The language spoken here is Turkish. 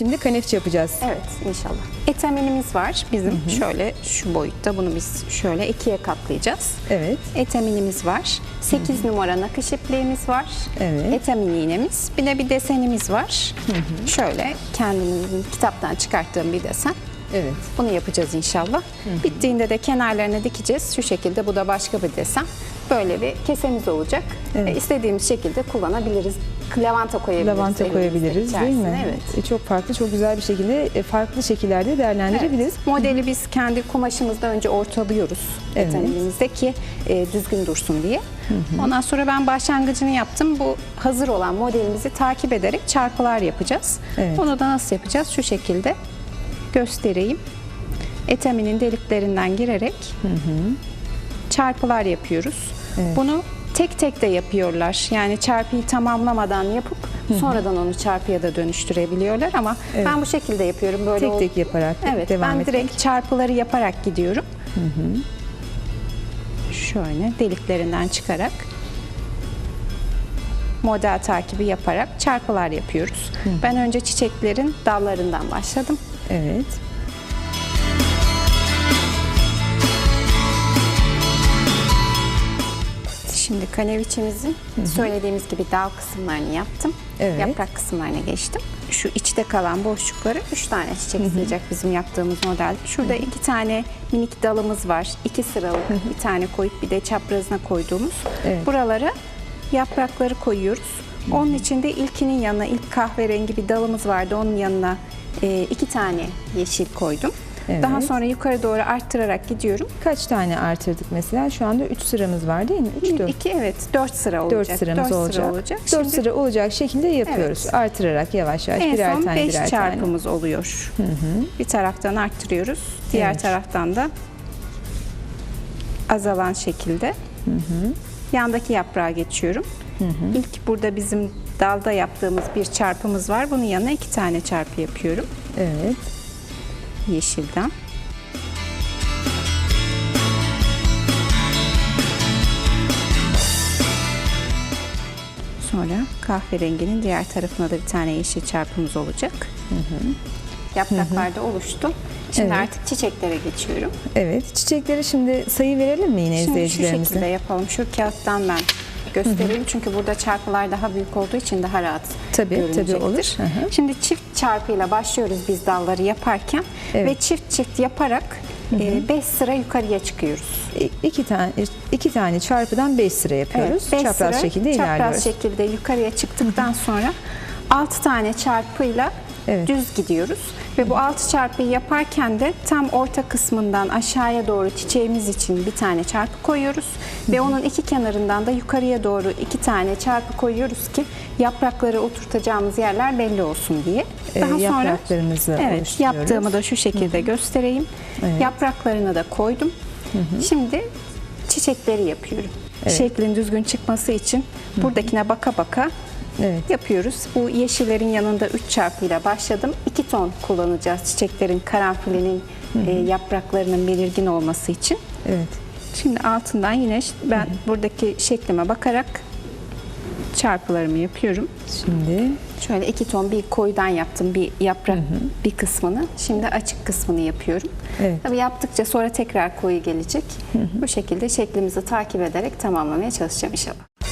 Şimdi kanefçi yapacağız. Evet inşallah. Etaminimiz var bizim şöyle şu boyutta bunu biz şöyle ikiye katlayacağız. Evet. Etaminimiz var. 8 numara nakış ipliğimiz var. Evet. Etamin iğnemiz. Bir de bir desenimiz var. Şöyle kendimizin kitaptan çıkarttığım bir desen. Evet. Bunu yapacağız inşallah. Bittiğinde de kenarlarına dikeceğiz. Şu şekilde bu da başka bir desen. Böyle bir kesemiz olacak. Evet. E, İstediğimiz şekilde kullanabiliriz. Lavanta koyabiliriz. Lavanta elimizde koyabiliriz değil mi? Evet. E, Çok farklı, çok güzel bir şekilde e, farklı şekillerde değerlendirebiliriz. Evet. Modeli biz kendi kumaşımızda önce ortalıyoruz Evet. etaminimizde ki e, düzgün dursun diye. Ondan sonra ben başlangıcını yaptım. Bu hazır olan modelimizi takip ederek çarpılar yapacağız. Evet. Onu da nasıl yapacağız? Şu şekilde göstereyim. Etaminin deliklerinden girerek çarpılar yapıyoruz. Evet. Bunu tek tek de yapıyorlar. Yani çarpıyı tamamlamadan yapıp sonradan onu çarpıya da dönüştürebiliyorlar ama Evet. ben bu şekilde yapıyorum. Böyle Tek tek yaparak Evet, devam ben etmek. direkt çarpıları yaparak gidiyorum. Şöyle deliklerinden çıkarak model takibi yaparak çarpılar yapıyoruz. Ben önce çiçeklerin dallarından başladım. Evet. Şimdi kaneviçemizin söylediğimiz gibi dal kısımlarını yaptım. Evet. Yaprak kısımlarına geçtim. Şu içte kalan boşlukları 3 tane çiçek sığacak bizim yaptığımız model. Şurada iki tane minik dalımız var. iki sıralık bir tane koyup bir de çaprazına koyduğumuz. Evet. Buralara yaprakları koyuyoruz. Onun için de ilkinin yanına ilk kahverengi bir dalımız vardı. Onun yanına e, iki tane yeşil koydum. Evet. Daha sonra yukarı doğru arttırarak gidiyorum. Kaç tane artırdık mesela? Şu anda 3 sıramız var değil mi? 3 1, 4 2 evet 4 sıra olacak. 4 sıramız Dört olacak. Sıra olacak. 4 Şimdi sıra olacak şekilde yapıyoruz. Evet. Artırarak yavaş yavaş en birer son tane 5 birer tane. çarpımız oluyor. Bir taraftan arttırıyoruz. Diğer Evet. taraftan da azalan şekilde yandaki yaprağa geçiyorum. İlk burada bizim dalda yaptığımız bir çarpımız var. Bunun yanına iki tane çarpı yapıyorum. Evet. Yeşilden. Sonra kahverenginin diğer tarafına da bir tane yeşil çarpımız olacak. Yapraklar da oluştu. Şimdi Evet. artık çiçeklere geçiyorum. Evet. Çiçekleri şimdi sayı verelim mi yine Şimdi şu izleyicilerimize? şekilde yapalım. Şu kağıttan ben göstereyim. Çünkü burada çarpılar daha büyük olduğu için daha rahat Tabii, görünecektir. tabii olur. Hı hı. Şimdi çift çarpıyla başlıyoruz biz dalları yaparken Evet. ve çift çift yaparak 5 sıra yukarıya çıkıyoruz. İki tane iki tane çarpıdan 5 sıra yapıyoruz. beş çapraz sıra şekilde çapraz ilerliyoruz. şekilde yukarıya çıktıktan sonra 6 tane çarpıyla Evet. düz gidiyoruz. Ve bu 6 çarpıyı yaparken de tam orta kısmından aşağıya doğru çiçeğimiz için bir tane çarpı koyuyoruz. Ve onun iki kenarından da yukarıya doğru iki tane çarpı koyuyoruz ki yaprakları oturtacağımız yerler belli olsun diye. Ee, Daha sonra yapraklarımızı evet, oluşturuyoruz. yaptığımı da şu şekilde göstereyim. Evet. Yapraklarını da koydum. Şimdi çiçekleri yapıyorum. Evet. Şeklin düzgün çıkması için buradakine baka baka Evet. yapıyoruz. Bu yeşillerin yanında 3 çarpıyla başladım. 2 ton kullanacağız çiçeklerin karanfilinin e, yapraklarının belirgin olması için. Evet. Şimdi altından yine ben buradaki şeklime bakarak çarpılarımı yapıyorum. Şimdi Şöyle 2 ton bir koyudan yaptım bir yaprak bir kısmını. Şimdi açık kısmını yapıyorum. Evet. Tabii yaptıkça sonra tekrar koyu gelecek. Bu şekilde şeklimizi takip ederek tamamlamaya çalışacağım inşallah.